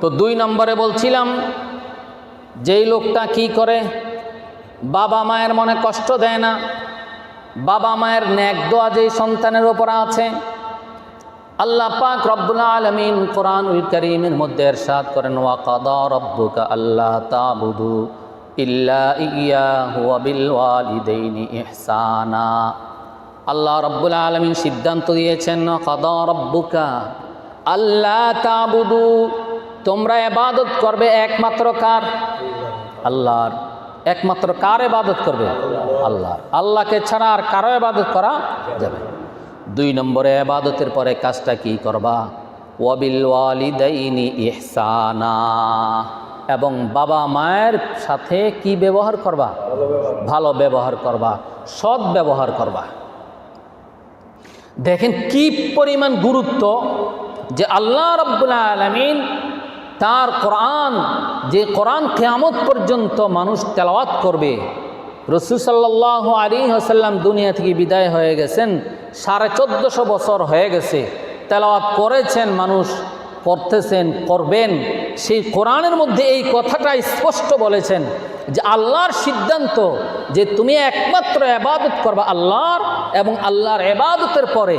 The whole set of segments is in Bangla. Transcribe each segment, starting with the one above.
তো দুই নম্বরে বলছিলাম, যেই লোকটা কি করে? বাবা মায়ের মনে কষ্ট দেয় না। বাবা মায়ের ন্যাক দোয়া যেই সন্তানের ওপর আছে। আল্লাহ পাক রব্বুল আলমিন কোরআনুল করিমের মধ্যে এরশাদ করেন, ওয়া কাদা রব্বুকা আল্লাহ তাবুদু ইল্লা ইয়াহু ওয়া বিল ওয়ালিদাইনি ইহসানা। আল্লাহ রব্বুল আলমিন সিদ্ধান্ত দিয়েছেন কাদা রব্বুকা আল্লাহ তাবুদু তোমরা এবাদত করবে একমাত্র কার? আল্লাহর। একমাত্র কার এবাদত করবে? আল্লাহর। আল্লাহকে ছাড়া আর কারও এবাদত করা যাবে দুই নম্বরে এবাদতের পরে কাজটা কি করবা? ওয়াবিল ওয়ালিদাইনি ইহসানা। এবং বাবা মায়ের সাথে কি ব্যবহার করবা? ভালো ব্যবহার করবা, সৎ ব্যবহার করবা। দেখেন কি পরিমাণ গুরুত্ব যে আল্লাহ রব্বুল আলমিন তার কোরআন, যে কোরআন কেয়ামত পর্যন্ত মানুষ তেলাওয়াত করবে। রসুল সাল্লাহ আলী হাসাল্লাম দুনিয়া থেকে বিদায় হয়ে গেছেন, সাড়ে চোদ্দোশো বছর হয়ে গেছে। তেলাওয়াত করেছেন মানুষ, করতেছেন, করবেন। সেই কোরআনের মধ্যে এই কথাটা স্পষ্ট বলেছেন যে আল্লাহর সিদ্ধান্ত যে তুমি একমাত্র এবাদত করবা আল্লাহর এবং আল্লাহর এবাদতের পরে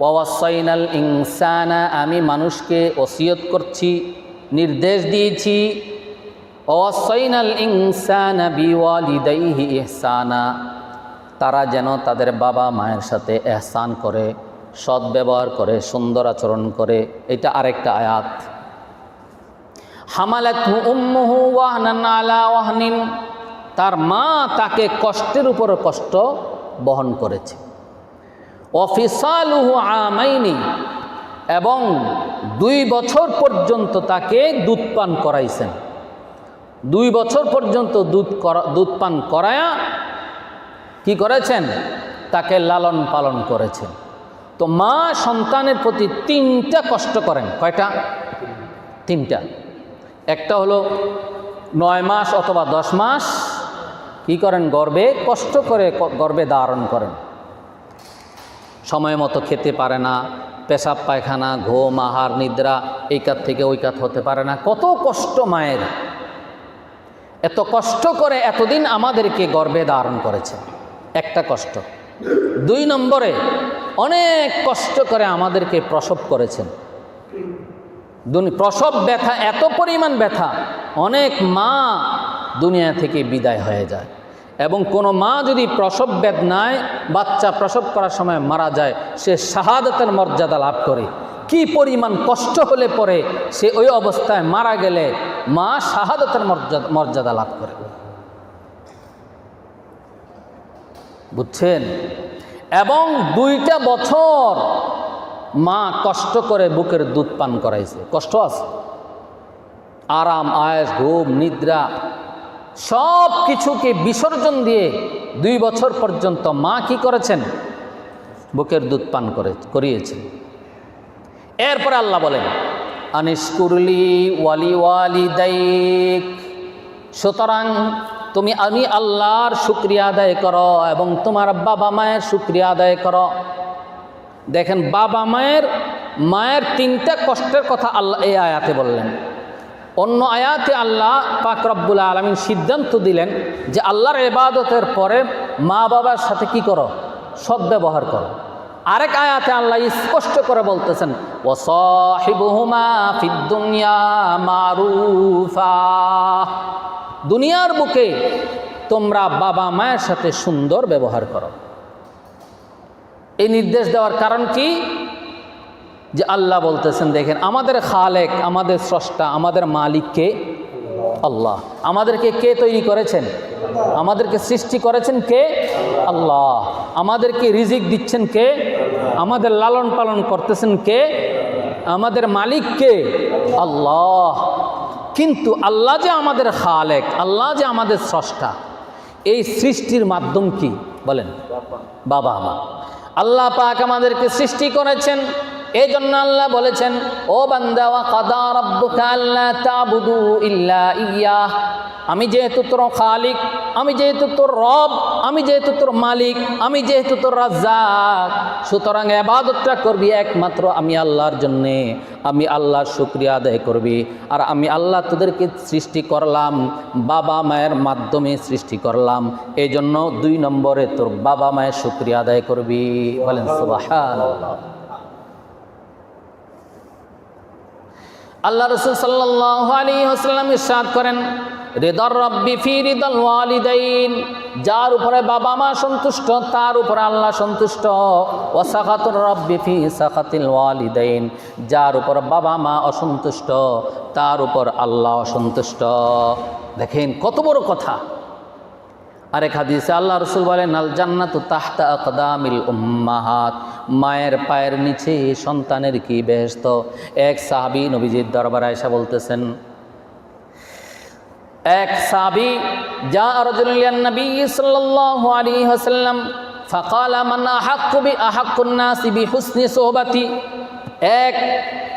ওয়াসাইনাল ইনসানা, আমি মানুষকে ওসিয়ত করছি, নির্দেশ দিয়েছি। ওয়াসাইনাল ইনসানা বিওয়ালিদাইহি ইহসানা, তারা যেন তাদের বাবা মায়ের সাথে এহসান করে, সৎ ব্যবহার করে, সুন্দর আচরণ করে। এটা আরেকটা আয়াত। হামালাত উম্মুহু ওয়াহনান আলা ওয়াহনিন, তার মা তাকে কষ্টের উপর কষ্ট বহন করেছে। অফিসালুহু আমাইনি, এবং দুই বছর পর্যন্ত তাকে দুধ পান করাইছেন। দুই বছর পর্যন্ত দুধ করা, দুধ পান করায়া কি করেছেন? তাকে লালন পালন করেছেন। তো মা সন্তানের প্রতি তিনটা কষ্ট করেন। কয়টা? তিনটা। একটা হলো নয় মাস অথবা দশ মাস কি করেন গর্বে? কষ্ট করে গর্বে ধারণ করেন। সময় মতো খেতে পারে না, পেশাব পায়খানা, ঘুম, আহার, নিদ্রা, এই কাত থেকে ওই কাত হতে পারে না। কত কষ্ট মায়ের। এত কষ্ট করে এতদিন আমাদেরকে গর্বে ধারণ করেছে। একটা কষ্ট। দুই নম্বরে, অনেক কষ্ট করে আমাদেরকে প্রসব করেছেন। প্রসব ব্যথা, এত পরিমাণ ব্যথা, অনেক মা দুনিয়া থেকে বিদায় হয়ে যায়। এবং কোনো মা যদি প্রসব বেদনায় বাচ্চা প্রসব করার সময় মারা যায়, সে শাহাদতের মর্যাদা লাভ করে। কি পরিমাণ কষ্ট হলে পরে সে ওই অবস্থায় মারা গেলে মা শাহাদতের মর্যাদা মর্যাদা লাভ করে। বুঝছেন? এবং দুইটা বছর মা কষ্ট করে বুকের দুধ পান করাইছে। কষ্ট আছে? আরাম, আয়েস, ঘুম, নিদ্রা সব কিছুকে বিসর্জন দিয়ে দুই বছর পর্যন্ত মা কি করেছেন? বুকের দুধ পান করে, করিয়েছেন। এরপরে আল্লাহ বলেন আনিসকুরলি ওয়ালি ওয়ালি দাইক সুতরাং তুমি আমি আল্লাহর শুক্রিয়া আদায় করো এবং তোমার বাবা মায়ের শুক্রিয়া আদায় করো। দেখেন, বাবা মায়ের মায়ের তিনটা কষ্টের কথা আল্লাহ এই আয়াতে বললেন। অন্য আয়াতে আল্লাহ পাক রব্বুল আলমিন সিদ্ধান্ত দিলেন যে আল্লাহর এবাদতের পরে মা বাবার সাথে কি করো? সব সদ্ব্যবহার করো। আরেক আয়াতে আল্লাহ স্পষ্ট করে বলতেছেন দুনিয়ার বুকে তোমরা বাবা মায়ের সাথে সুন্দর ব্যবহার করো। এই নির্দেশ দেওয়ার কারণ কি? যে আল্লাহ বলতেছেন, দেখেন, আমাদের খালেক, আমাদের স্রষ্টা, আমাদের মালিককে আল্লাহ। আমাদেরকে কে তৈরি করেছেন? আমাদেরকে সৃষ্টি করেছেন কে? আল্লাহ। আমাদেরকে রিজিক দিচ্ছেন কে? আমাদের লালন পালন করতেছেন কে? আমাদের মালিক কে? আল্লাহ। কিন্তু আল্লাহ যে আমাদের খালেক, আল্লাহ যে আমাদের স্রষ্টা, এই সৃষ্টির মাধ্যম কি? বলেন। বাবা মা আল্লাহ পাক আমাদেরকে সৃষ্টি করেছেন। এই জন্য আল্লাহ বলেছেন, ও বান্দা ইয়্যাহ আমি যেহেতু তোর খালিক, আমি যেহেতু তোর রব, আমি যেহেতু তোর মালিক, আমি যেহেতু তোর রাজ্জাক, সুতরাং এবাদতটা করবি একমাত্র আমি আল্লাহর জন্যে। আমি আল্লাহর শুক্রিয়া আদায় করবি। আর আমি আল্লাহ তোদেরকে সৃষ্টি করলাম, বাবা মায়ের মাধ্যমে সৃষ্টি করলাম। এই জন্য দুই নম্বরে তোর বাবা মায়ের শুক্রিয়া আদায় করবি। বলেন, সুবহানাল্লাহ। আল্লাহ রসুল সাল্লাহ আলী হাসলাম ইরশাদ করেন হৃদর রব্বি ফি হৃদল ওয়ালিদাইন যার উপরে বাবা মা সন্তুষ্ট, তার উপরে আল্লাহ সন্তুষ্ট। ও সাখাতুর রব্বি ফি সাখাতিল ওয়ালিদাইন যার উপর বাবা মা অসন্তুষ্ট, তার উপর আল্লাহ অসন্তুষ্ট। দেখেন কত বড় কথা। আরেক হাদিসে আল্লাহ রসুল বলেন, আল জান্নাত তাহতা আকদামিল উম্মাহাত মায়ের পায়ের নিচে সন্তানের কি বেহস্ত এক সাহাবি নবীজির দরবার আয়সা বলতেছেন এক সাহাবি যা রজুলিয়ান নবী সাল্লাল্লাহু আলাইহি ওয়াসাল্লাম فقال من أحق بأحق الناس بحسن صحبتي এক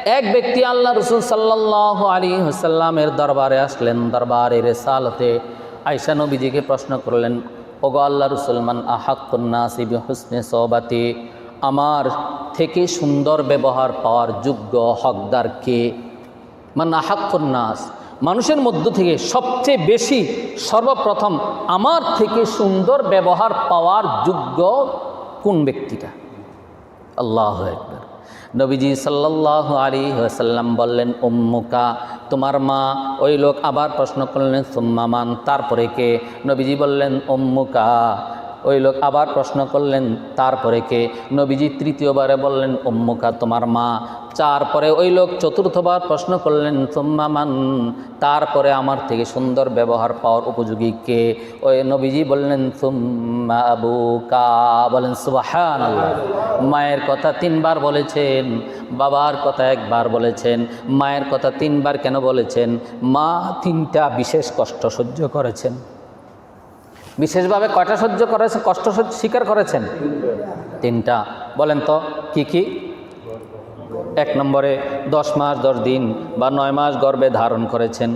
এক ব্যক্তি আল্লাহ রসুল সাল্লাল্লাহু আলী হাসাল্লামের দরবারে আসলেন দরবারে রেসালতে আয়সা নবীজিকে প্রশ্ন করলেন ওগো আল্লাহ রসুলমান আহাক্কুন্নাসিবি হুসনে সবাতি আমার থেকে সুন্দর ব্যবহার পাওয়ার যোগ্য হকদার কে মান আহাক্কুন্নাস মানুষের মধ্য থেকে সবচেয়ে বেশি সর্বপ্রথম আমার থেকে সুন্দর ব্যবহার পাওয়ার যোগ্য কোন ব্যক্তিটা? আল্লাহ একবার নবীজি সাল্লাহ আলী সাল্লাম বললেন, উম্মুকা, তোমার মা ওই লোক আবার প্রশ্ন করলেন সুম্মামান তারপরে কে? নবীজি বললেন, উম্মুকা। ওই লোক আবার প্রশ্ন করলেন, তারপরে কে? নবীজি তৃতীয়বারে বললেন, উম্মুকা, তোমার মা। তারপরে ওই লোক চতুর্থবার প্রশ্ন করলেন সুম্মামান তারপরে আমার থেকে সুন্দর ব্যবহার পাওয়ার উপযোগী কে? ওই নবীজি বললেন, সুম্মা বলেন সুবাহান মায়ের কথা তিনবার বলেছেন, বাবার কথা একবার বলেছেন, মায়ের কথা তিনবার কেন বলেছেন? মা তিনটা বিশেষ কষ্ট সহ্য করেছেন। বিশেষভাবে কয়টা সহ্য করেছে, কষ্ট স্বীকার করেছেন? তিনটা। বলেন তো, কি কি? এক নম্বরে দশ মাস, দশ দিন বা নয় মাস গর্ভে ধারণ করেছেন।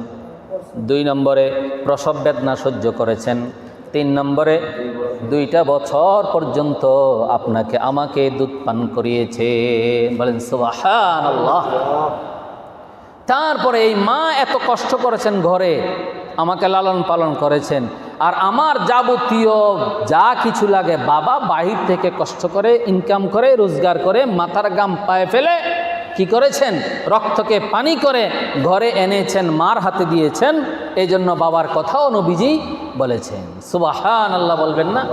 দুই নম্বরে প্রসব বেদনা সহ্য করেছেন। তিন নম্বরে দুইটা বছর পর্যন্ত আপনাকে, আমাকে দুধ পান করিয়েছে। বলেন সুবাহান তারপরে এই মা এত কষ্ট করেছেন ঘরে, আমাকে লালন পালন করেছেন। আর আমার যাবতীয় যা কিছু লাগে বাবা বাহির থেকে কষ্ট করে ইনকাম করে, রোজগার করে মাথার গাম পায়ে ফেলে কি করেছেন? রক্তকে পানি করে ঘরে এনেছেন, মার হাতে দিয়েছেন। এই জন্য বাবার কথাও নবীজি বলেছেন। সুবাহান আল্লাহ বলবেন না?